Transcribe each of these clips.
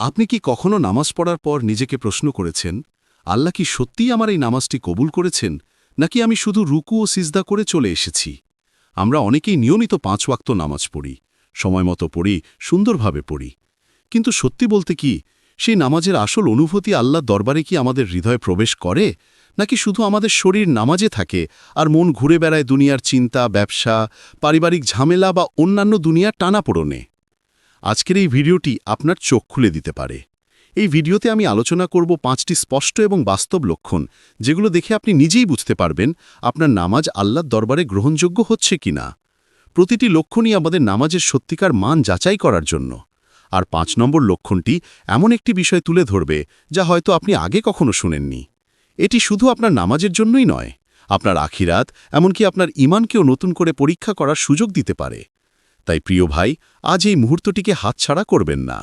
আপনি কি কখনো নামাজ পড়ার পর নিজেকে প্রশ্ন করেছেন, আল্লাহ কি সত্যিই আমার এই নামাজটি কবুল করেছেন, নাকি আমি শুধু রুকু ও সিজদা করে চলে এসেছি? আমরা অনেকেই নিয়মিত পাঁচ ওয়াক্ত নামাজ পড়ি সময়মতো পড়ি, সুন্দরভাবে পড়ি। কিন্তু সত্যি বলতে কি, সেই নামাজের আসল অনুভূতি আল্লাহ দরবারে কি আমাদের হৃদয়ে প্রবেশ করে, নাকি শুধু আমাদের শরীর নামাজে থাকে আর মন ঘুরে বেড়ায় দুনিয়ার চিন্তা, ব্যবসা, পারিবারিক ঝামেলা বা অন্যান্য দুনিয়ার টানাপোড়নে? আজকের এই ভিডিওটি আপনার চোখ খুলে দিতে পারে। এই ভিডিওতে আমি আলোচনা করব পাঁচটি স্পষ্ট এবং বাস্তব লক্ষণ, যেগুলো দেখে আপনি নিজেই বুঝতে পারবেন আপনার নামাজ আল্লাহর দরবারে গ্রহণযোগ্য হচ্ছে কিনা। প্রতিটি লক্ষণই আমাদের নামাজের সত্যিকার মান যাচাই করার জন্য। আর পাঁচ নম্বর লক্ষণটি এমন একটি বিষয় তুলে ধরবে যা হয়তো আপনি আগে কখনো শুনেননি। এটি শুধু আপনার নামাজের জন্যই নয়, আপনার আখিরাত, এমনকি আপনার ইমানকেও নতুন করে পরীক্ষা করার সুযোগ দিতে পারে। তাই প্রিয় ভাই, আজ এই মুহূর্তটিকে হাতছাড়া করবেন না।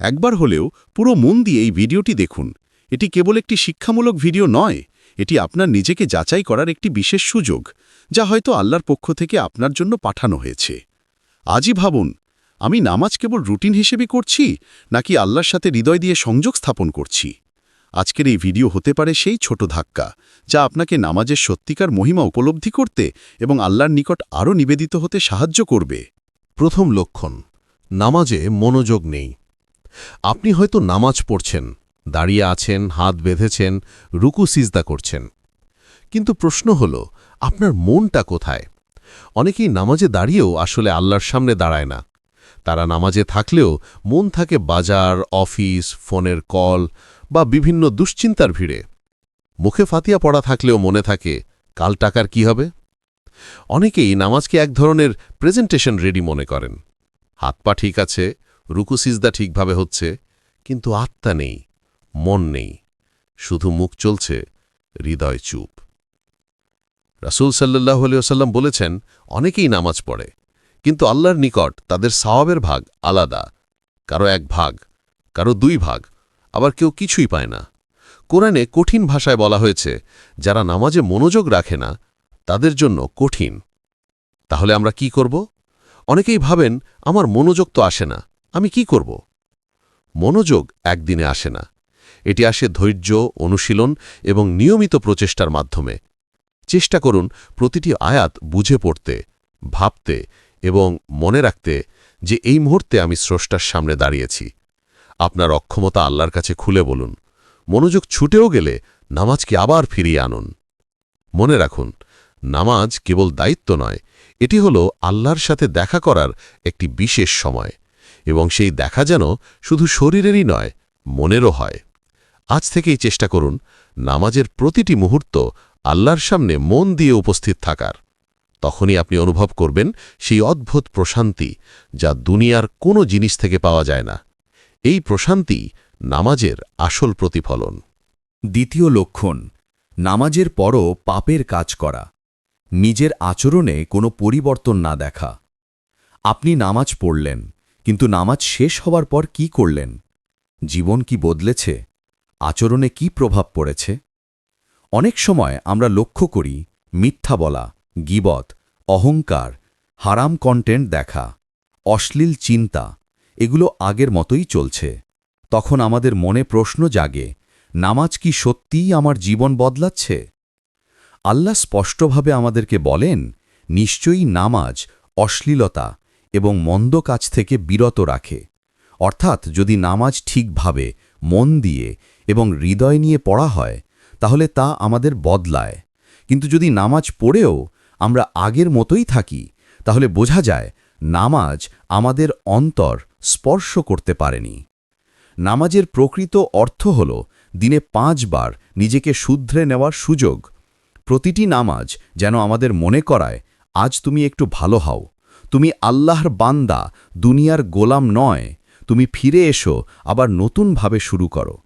একবার হলেও পুরো মন দিয়ে এই ভিডিওটি দেখুন। এটি কেবল একটি শিক্ষামূলক ভিডিও নয়, এটি আপনার নিজেকে যাচাই করার একটি বিশেষ সুযোগ, যা হয়তো আল্লাহর পক্ষ থেকে আপনার জন্য পাঠানো হয়েছে। আজই ভাবুন, আমি নামাজ কেবল রুটিন হিসেবে করছি, নাকি আল্লাহর সাথে হৃদয় দিয়ে সংযোগ স্থাপন করছি? আজকের এই ভিডিও হতে পারে সেই ছোট ধাক্কা, যা আপনাকে নামাজের সত্যিকার মহিমা উপলব্ধি করতে এবং আল্লাহর নিকট আরও নিবেদিত হতে সাহায্য করবে। প্রথম লক্ষণ, নামাজে মনোযোগ নেই। আপনি হয়তো নামাজ পড়ছেন, দাঁড়িয়ে আছেন, হাত বেঁধেছেন, রুকু, সিজদা করছেন। কিন্তু প্রশ্ন হল, আপনার মনটা কোথায়? অনেকেই নামাজে দাঁড়িয়েও আসলে আল্লাহর সামনে দাঁড়ায় না। তারা নামাজে থাকলেও মন থাকে বাজার, অফিস, ফোনের কল বা বিভিন্ন দুশ্চিন্তার ভিড়ে। মুখে ফাতিয়া পড়া থাকলেও মনে থাকে, কাল টাকার কি হবে? অনেকেই নামাজকে এক ধরনের প্রেজেন্টেশন রেডি মনে করেন। হাত পা ঠিক আছে, রুকু সিজদা ঠিকভাবে হচ্ছে, কিন্তু আত্মা নেই, মন নেই, শুধু মুখ চলছে, হৃদয় চুপ। রাসুল সাল্লাহ আলিয়াল্লাম বলেছেন, অনেকেই নামাজ পড়ে, কিন্তু আল্লাহর নিকট তাদের সাওয়াবের ভাগ আলাদা, কারও এক ভাগ, কারও দুই ভাগ, আবার কেউ কিছুই পায় না। কোরআনে কঠিন ভাষায় বলা হয়েছে, যারা নামাজে মনোযোগ রাখে না তাদের জন্য কঠিন। তাহলে আমরা কি করব? অনেকেই ভাবেন, আমার মনোযোগ তো আসে না, আমি কি করব? মনোযোগ একদিনে আসে না। এটি আসে ধৈর্য, অনুশীলন এবং নিয়মিত প্রচেষ্টার মাধ্যমে। চেষ্টা করুন প্রতিটি আয়াত বুঝে পড়তে, ভাবতে এবং মনে রাখতে যে এই মুহূর্তে আমি স্রষ্টার সামনে দাঁড়িয়েছি। আপনার অক্ষমতা আল্লাহর কাছে খুলে বলুন। মনোযোগ ছুটেও গেলে নামাজকে আবার ফিরিয়ে আনুন। মনে রাখুন নামাজ কেবল দায়িত্ব নয়, এটি হল আল্লাহর সাথে দেখা করার একটি বিশেষ সময়। এবং সেই দেখা যেন শুধু শরীরেরই নয়, মনেরও হয়। আজ থেকেই চেষ্টা করুন নামাজের প্রতিটি মুহূর্ত আল্লাহর সামনে মন দিয়ে উপস্থিত থাকার। তখনই আপনি অনুভব করবেন সেই অদ্ভুত প্রশান্তি যা দুনিয়ার কোনো জিনিস থেকে পাওয়া যায় না। এই প্রশান্তি নামাজের আসল প্রতিফলন। দ্বিতীয় লক্ষণ, নামাজের পরও পাপের কাজ করা। নিজের আচরণে কোনো পরিবর্তন না দেখা। আপনি নামাজ পড়লেন, কিন্তু নামাজ শেষ হওয়ার পর কি করলেন? জীবন কি বদলেছে? আচরণে কি প্রভাব পড়েছে? অনেক সময় আমরা লক্ষ্য করি, মিথ্যা বলা, গিবত, অহংকার, হারাম কন্টেন্ট দেখা, অশ্লীল চিন্তা, এগুলো আগের মতোই চলছে। তখন আমাদের মনে প্রশ্ন জাগে, নামাজ কি সত্যিই আমার জীবন বদলাচ্ছে? আল্লাহ স্পষ্টভাবে আমাদেরকে বলেন, নিশ্চয়ই নামাজ অশ্লীলতা এবং মন্দ কাজ থেকে বিরত রাখে। অর্থাৎ যদি নামাজ ঠিকভাবে, মন দিয়ে এবং হৃদয় নিয়ে পড়া হয়, তাহলে তা আমাদের বদলায়। কিন্তু যদি নামাজ পড়েও আমরা আগের মতোই থাকি, তাহলে বোঝা যায় নামাজ আমাদের অন্তর স্পর্শ করতে পারেনি। নামাজের প্রকৃত অর্থ হল, দিনে পাঁচবার নিজেকে শুধরে নেওয়ার সুযোগ প্রতিটি নামাজ যেন আমাদের মনে করায়, আজ তুমি একটু ভালো হও। তুমি আল্লাহর বান্দা, দুনিয়ার গোলাম নয়। তুমি ফিরে এসো, আবার নতুনভাবে শুরু করো।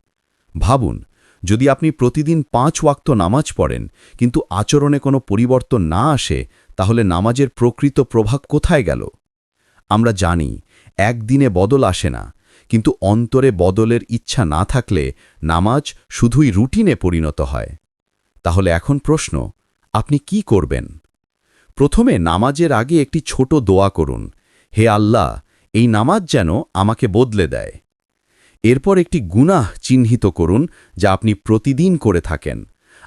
ভাবুন, যদি আপনি প্রতিদিন পাঁচ ওয়াক্ত নামাজ পড়েন, কিন্তু আচরণে কোনো পরিবর্তন না আসে, তাহলে নামাজের প্রকৃত প্রভাব কোথায় গেল? আমরা জানি, একদিনে বদল আসে না, কিন্তু অন্তরে বদলের ইচ্ছা না থাকলে নামাজ শুধুই রুটিনে পরিণত হয়। তাহলে এখন প্রশ্ন, আপনি কি করবেন? প্রথমে নামাজের আগে একটি ছোট দোয়া করুন, হে আল্লাহ, এই নামাজ যেন আমাকে বদলে দেয়। এরপর একটি গুনাহ চিহ্নিত করুন, যা আপনি প্রতিদিন করে থাকেন।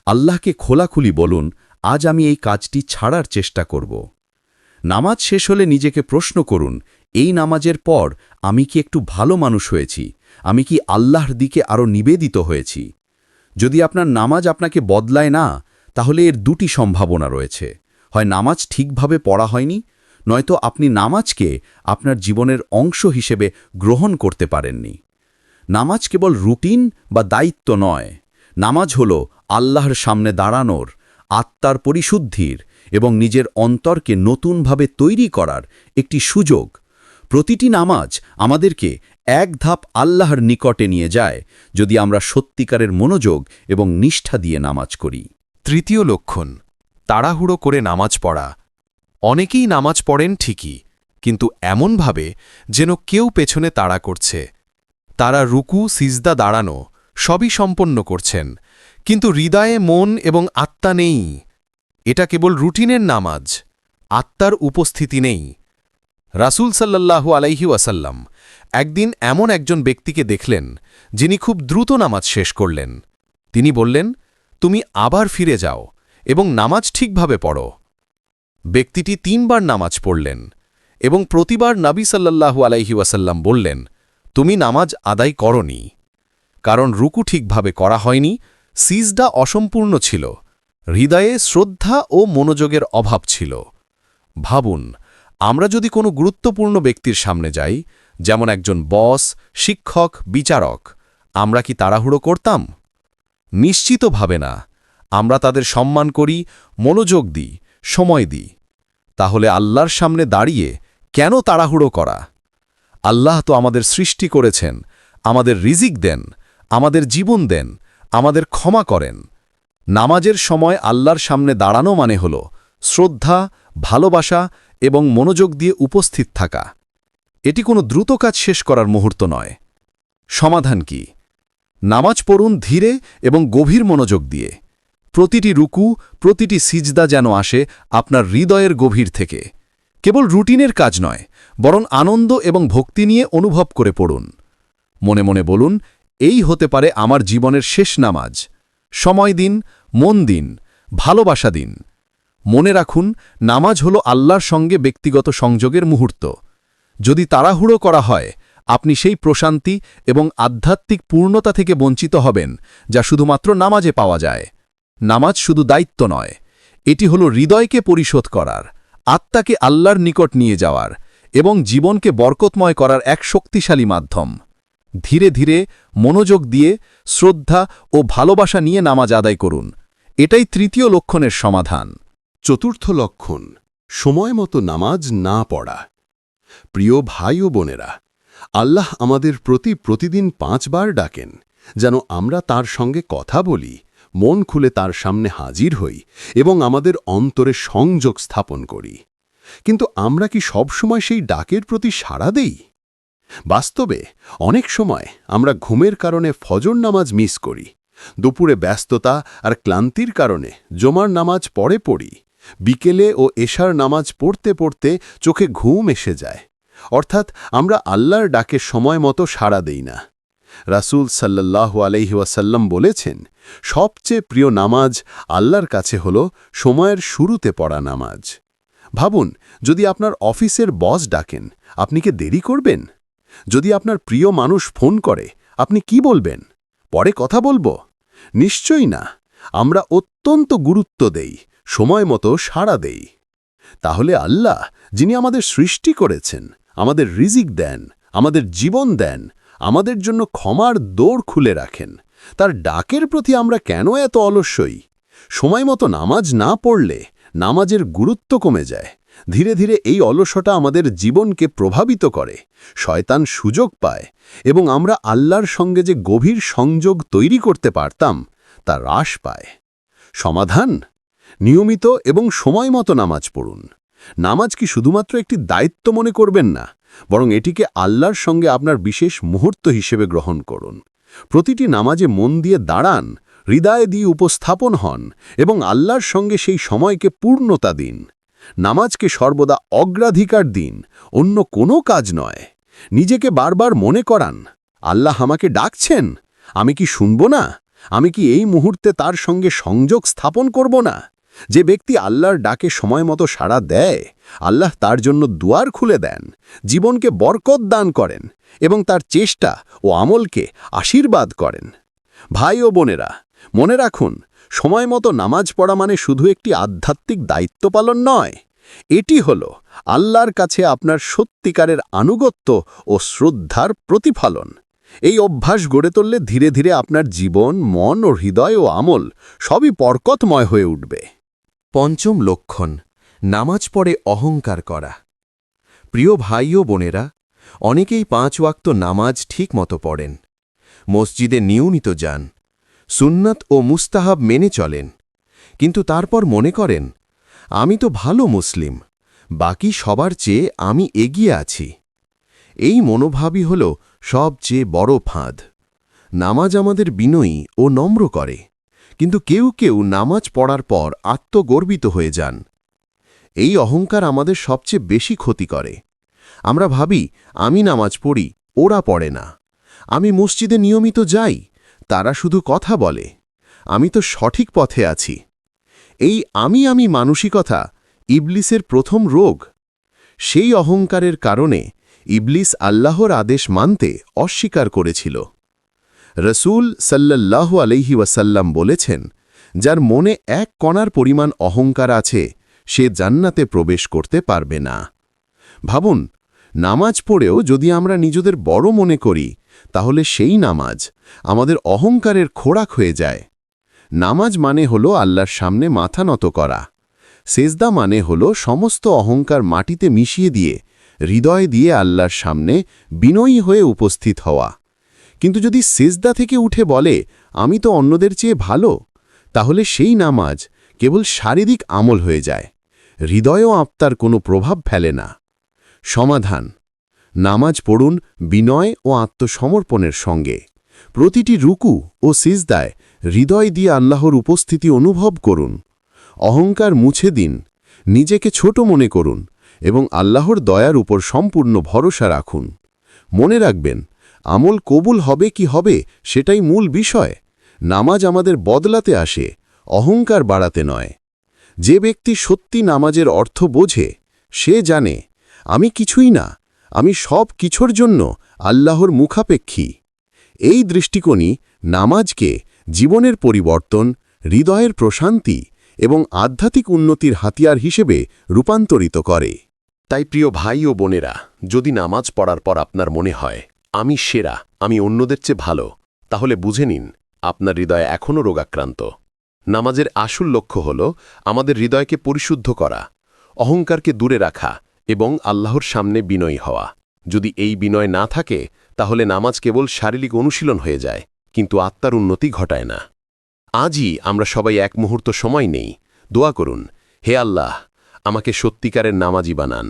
আল্লাহকে খোলাখুলি বলুন, আজ আমি এই কাজটি ছাড়ার চেষ্টা করব। নামাজ শেষ হলে নিজেকে প্রশ্ন করুন, এই নামাজের পর আমি কি একটু ভালো মানুষ হয়েছি? আমি কি আল্লাহর দিকে আরও নিবেদিত হয়েছি? যদি আপনার নামাজ আপনাকে বদলায় না, তাহলে এর দুটি সম্ভাবনা রয়েছে। হয় নামাজ ঠিকভাবে পড়া হয়নি, নয়তো আপনি নামাজকে আপনার জীবনের অংশ হিসেবে গ্রহণ করতে পারেননি। নামাজ কেবল রুটিন বা দায়িত্ব নয়। নামাজ হল আল্লাহর সামনে দাঁড়ানোর, আত্মার পরিশুদ্ধির এবং নিজের অন্তরকে নতুনভাবে তৈরি করার একটি সুযোগ। প্রতিটি নামাজ আমাদেরকে এক ধাপ আল্লাহর নিকটে নিয়ে যায় যদি আমরা সত্যিকারের মনোযোগ এবং নিষ্ঠা দিয়ে নামাজ করি। তৃতীয় লক্ষণ, তাড়াহুড়ো করে নামাজ পড়া। অনেকেই নামাজ পড়েন ঠিকই, কিন্তু এমনভাবে যেন কেউ পেছনে তাড়া করছে। তারা রুকু, সিজদা, দাঁড়ানো সবই সম্পন্ন করছেন, কিন্তু হৃদয়ে মন এবং আত্মা নেই। এটা কেবল রুটিনের নামাজ, আত্মার উপস্থিতি নেই। রাসূল সাল্লাল্লাহু আলাইহি ওয়াসাল্লাম একদিন এমন একজন ব্যক্তিকে দেখলেন, যিনি খুব দ্রুত নামাজ শেষ করলেন। তিনি বললেন, তুমি আবার ফিরে যাও এবং নামাজ ঠিকভাবে পড়ো। ব্যক্তিটি তিনবার নামাজ পড়লেন এবং প্রতিবার নাবী সাল্লাল্লাহু আলাইহি ওয়াসাল্লাম বললেন, তুমি নামাজ আদায় করনি। কারণ রুকু ঠিকভাবে করা হয়নি সিজডা অসম্পূর্ণ ছিল, হৃদয়ে শ্রদ্ধা ও মনোযোগের অভাব ছিল। ভাবুন, আমরা যদি কোনো গুরুত্বপূর্ণ ব্যক্তির সামনে যাই যেমন একজন বস, শিক্ষক, বিচারক। আমরা কি তাড়াহুড়ো করতাম? নিশ্চিতভাবে না। আমরা তাদের সম্মান করি, মনোযোগ দিই, সময় দিই। তাহলে আল্লাহর সামনে দাঁড়িয়ে কেন তাড়াহুড়ো করা? আল্লাহ তো আমাদের সৃষ্টি করেছেন, আমাদের রিজিক দেন, আমাদের জীবন দেন, আমাদের ক্ষমা করেন। নামাজের সময় আল্লাহর সামনে দাঁড়ানো মানে হল শ্রদ্ধা, ভালোবাসা এবং মনোযোগ দিয়ে উপস্থিত থাকা। এটি কোনো দ্রুত কাজ শেষ করার মুহূর্ত নয়। সমাধান কি? নামাজ পড়ুন ধীরে এবং গভীর মনোযোগ দিয়ে। প্রতিটি রুকু, প্রতিটি সিজদা যেন আসে আপনার হৃদয়ের গভীর থেকে। কেবল রুটিনের কাজ নয়, বরং আনন্দ এবং ভক্তি নিয়ে অনুভব করে পড়ুন। মনে মনে বলুন, এই হতে পারে আমার জীবনের শেষ নামাজ। সময় দিন, মন দিন, ভালোবাসা দিন। মনে রাখুন, নামাজ হল আল্লাহর সঙ্গে ব্যক্তিগত সংযোগের মুহূর্ত। যদি তাড়াহুড়ো করা হয়, আপনি সেই প্রশান্তি এবং আধ্যাত্মিক পূর্ণতা থেকে বঞ্চিত হবেন, যা শুধুমাত্র নামাজে পাওয়া যায়। নামাজ শুধু দায়িত্ব নয়, এটি হল হৃদয়কে পরিশোধ করার, আত্মাকে আল্লাহর নিকট নিয়ে যাওয়ার এবং জীবনকে বরকতময় করার এক শক্তিশালী মাধ্যম। ধীরে ধীরে মনোযোগ দিয়ে শ্রদ্ধা ও ভালোবাসা নিয়ে নামাজ আদায় করুন, এটাই তৃতীয় লক্ষণের সমাধান। চতুর্থ লক্ষণ, সময় মতো নামাজ না পড়া। প্রিয় ভাই ও বোনেরা, আল্লাহ আমাদের প্রতি প্রতিদিন পাঁচবার ডাকেন, যেন আমরা তার সঙ্গে কথা বলি, মন খুলে তার সামনে হাজির হই এবং আমাদের অন্তরে সংযোগ স্থাপন করি। কিন্তু আমরা কি সবসময় সেই ডাকের প্রতি সাড়া দেই? বাস্তবে, অনেক সময় আমরা ঘুমের কারণে ফজর নামাজ মিস করি, দুপুরে ব্যস্ততা আর ক্লান্তির কারণে জমার নামাজ পড়ে পড়ি, বিকেলে ও এশার নামাজ পড়তে পড়তে চোখে ঘুম এসে যায়। অর্থাৎ আমরা আল্লাহর ডাকে সময় মতো সাড়া দেই না। রাসূল সাল্লাহ আলহিহাসাল্লাম বলেছেন, সবচেয়ে প্রিয় নামাজ আল্লাহর কাছে হল সময়ের শুরুতে পড়া নামাজ। ভাবুন, যদি আপনার অফিসের বস ডাকেন, আপনি কি দেরি করবেন? যদি আপনার প্রিয় মানুষ ফোন করে, আপনি কি বলবেন? পরে কথা বলব? নিশ্চয়ই না। আমরা অত্যন্ত গুরুত্ব দেই, সময় মতো সাড়া দেই। তাহলে আল্লাহ, যিনি আমাদের সৃষ্টি করেছেন আমাদের রিজিক দেন, আমাদের জীবন দেন, আমাদের জন্য ক্ষমার দৌড় খুলে রাখেন। তার ডাকের প্রতি আমরা কেন এত অলস্যই? সময় মতো নামাজ না পড়লে নামাজের গুরুত্ব কমে যায়। ধীরে ধীরে এই অলসটা আমাদের জীবনকে প্রভাবিত করে, শয়তান সুযোগ পায় এবং আমরা আল্লাহর সঙ্গে যে গভীর সংযোগ তৈরি করতে পারতাম, তা হ্রাস পায়। সমাধান? নিয়মিত এবং সময় মতো নামাজ পড়ুন। নামাজ কি শুধুমাত্র একটি দায়িত্ব মনে করবেন না, বরং এটিকে আল্লাহর সঙ্গে আপনার বিশেষ মুহূর্ত হিসেবে গ্রহণ করুন। প্রতিটি নামাজে মন দিয়ে দাঁড়ান, হৃদয় দিয়ে উপস্থাপন হন এবং আল্লাহর সঙ্গে সেই সময়কে পূর্ণতা দিন। নামাজকে সর্বদা অগ্রাধিকার দিন, অন্য কোনো কাজ নয়। নিজেকে বারবার মনে করান, আল্লাহ আমাকে ডাকছেন, আমি কি শুনব না? আমি কি এই মুহূর্তে তার সঙ্গে সংযোগ স্থাপন করব না? যে ব্যক্তি আল্লাহর ডাকে সময় মতো সাড়া দেয়, আল্লাহ তার জন্য দুয়ার খুলে দেন, জীবনকে বরকত দান করেন এবং তার চেষ্টা ও আমলকে আশীর্বাদ করেন। ভাই ও বোনেরা, মনে রাখুন, সময় মতো নামাজ পড়া মানে শুধু একটি আধ্যাত্মিক দায়িত্ব পালন নয়, এটি হল আল্লাহর কাছে আপনার সত্যিকারের আনুগত্য ও শ্রদ্ধার প্রতিফলন। এই অভ্যাস গড়ে তুললে ধীরে ধীরে আপনার জীবন, মন ও হৃদয় ও আমল সবই বরকতময় হয়ে উঠবে। পঞ্চম লক্ষণ, নামাজ পড়ে অহংকার করা। প্রিয় ভাই ও বোনেরা, অনেকেই পাঁচ ওয়াক্ত নামাজ ঠিক মতো পড়েন। মসজিদে নিয়মিত যান, সুন্নত ও মুস্তাহাব মেনে চলেন। কিন্তু তারপর মনে করেন, আমি তো ভালো মুসলিম, বাকি সবার চেয়ে আমি এগিয়ে আছি। এই মনোভাবই হল সবচেয়ে বড় ফাঁদ। নামাজ আমাদের বিনয়ী ও নম্র করে। কিন্তু কেউ কেউ নামাজ পড়ার পর আত্মগর্বিত হয়ে যান। এই অহংকার আমাদের সবচেয়ে বেশি ক্ষতি করে। আমরা ভাবি, আমি নামাজ পড়ি, ওরা পড়ে না। আমি মসজিদে নিয়মিত যাই, তারা শুধু কথা বলে। আমি তো সঠিক পথে আছি। এই আমি আমি মানসিকতা ইবলিসের প্রথম রোগ। সেই অহংকারের কারণে ইবলিস আল্লাহর আদেশ মানতে অস্বীকার করেছিল। রসুল সাল্লাল্লাহু আলহি ওয়াসাল্লাম বলেছেন, যার মনে এক কণার পরিমাণ অহংকার আছে, সে জান্নাতে প্রবেশ করতে পারবে না। ভাবুন, নামাজ পড়েও যদি আমরা নিজেদের বড় মনে করি, তাহলে সেই নামাজ আমাদের অহংকারের খোরাক হয়ে যায়। নামাজ মানে হল আল্লাহর সামনে মাথা নত করা। সেজদা মানে হল সমস্ত অহংকার মাটিতে মিশিয়ে দিয়ে, হৃদয় দিয়ে আল্লাহর সামনে বিনয়ী হয়ে উপস্থিত হওয়া। কিন্তু যদি সেজদা থেকে উঠে বলে, আমি তো অন্যদের চেয়ে ভালো, তাহলে সেই নামাজ কেবল শারীরিক আমল হয়ে যায়। হৃদয়ও আত্মার কোনো প্রভাব ফেলে না। সমাধান। নামাজ পড়ুন বিনয় ও আত্মসমর্পণের সঙ্গে। প্রতিটি রুকু ও সিজদায় হৃদয় দিয়ে আল্লাহর উপস্থিতি অনুভব করুন। অহংকার মুছে দিন। নিজেকে ছোট মনে করুন এবং আল্লাহর দয়ার উপর সম্পূর্ণ ভরসা রাখুন। মনে রাখবেন আমল কবুল হবে কি হবে সেটাই মূল বিষয়। নামাজ আমাদের বদলাতে আসে, অহংকার বাড়াতে নয়। যে ব্যক্তি সত্যি নামাজের অর্থ বোঝে, সে জানে, আমি কিছুই না, আমি সব কিছুর জন্য আল্লাহর মুখাপেক্ষী। এই দৃষ্টিকোণই নামাজকে জীবনের পরিবর্তন, হৃদয়ের প্রশান্তি এবং আধ্যাত্মিক উন্নতির হাতিয়ার হিসেবে রূপান্তরিত করে। তাই প্রিয় ভাই ও বোনেরা, যদি নামাজ পড়ার পর আপনার মনে হয় আমি সেরা, আমি অন্যদের চেয়ে ভালো। তাহলে বুঝে নিন, আপনার হৃদয় এখনও রোগাক্রান্ত। নামাজের আসল লক্ষ্য হল আমাদের হৃদয়কে পরিশুদ্ধ করা, অহংকারকে দূরে রাখা এবং আল্লাহর সামনে বিনয়ী হওয়া। যদি এই বিনয় না থাকে, তাহলে নামাজ কেবল শারীরিক অনুশীলন হয়ে যায়, কিন্তু আত্মার উন্নতি ঘটায় না। আজই আমরা সবাই এক মুহূর্ত সময় নেই, দোয়া করুন, হে আল্লাহ, আমাকে সত্যিকারের নামাজি বানান,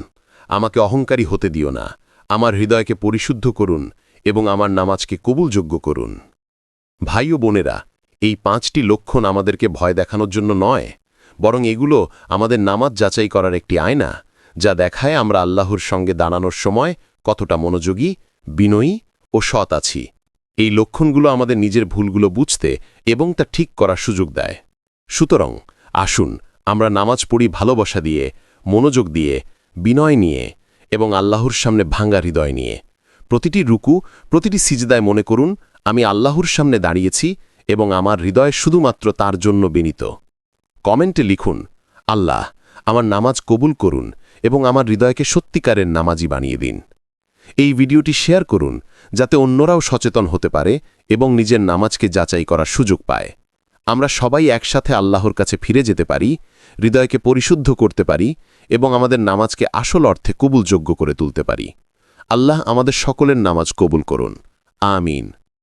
আমাকে অহংকারী হতে দিও না। আমার হৃদয়কে পরিশুদ্ধ করুন এবং আমার নামাজকে কবুলযোগ্য করুন। ভাই ও বোনেরা, এই পাঁচটি লক্ষণ আমাদেরকে ভয় দেখানোর জন্য নয়, বরং এগুলো আমাদের নামাজ যাচাই করার একটি আয়না, যা দেখায় আমরা আল্লাহর সঙ্গে দাঁড়ানোর সময় কতটা মনোযোগী, বিনয়ী ও সৎ আছি। এই লক্ষণগুলো আমাদের নিজের ভুলগুলো বুঝতে এবং তা ঠিক করার সুযোগ দেয়। সুতরাং আসুন আমরা নামাজ পড়ি ভালোবাসা দিয়ে, মনোযোগ দিয়ে, বিনয় নিয়ে এবং আল্লাহর সামনে ভাঙ্গা হৃদয় নিয়ে। প্রতিটি রুকু, প্রতিটি সিজদায় মনে করুন, আমি আল্লাহর সামনে দাঁড়িয়েছি এবং আমার হৃদয় শুধুমাত্র তার জন্য বিনীত। কমেন্টে লিখুন, আল্লাহ, আমার নামাজ কবুল করুন এবং আমার হৃদয়কে সত্যিকারের নামাজি বানিয়ে দিন। এই ভিডিওটি শেয়ার করুন, যাতে অন্যরাও সচেতন হতে পারে এবং নিজের নামাজকে যাচাই করার সুযোগ পায়। আমরা সবাই একসাথে আল্লাহর কাছে ফিরে যেতে পারি হৃদয়কে পরিশুদ্ধ করতে পারি এবং আমাদের নামাজকে আসল অর্থে কবুলযোগ্য করে তুলতে পারি। আল্লাহ আমাদের সকলের নামাজ কবুল করুন। আমিন।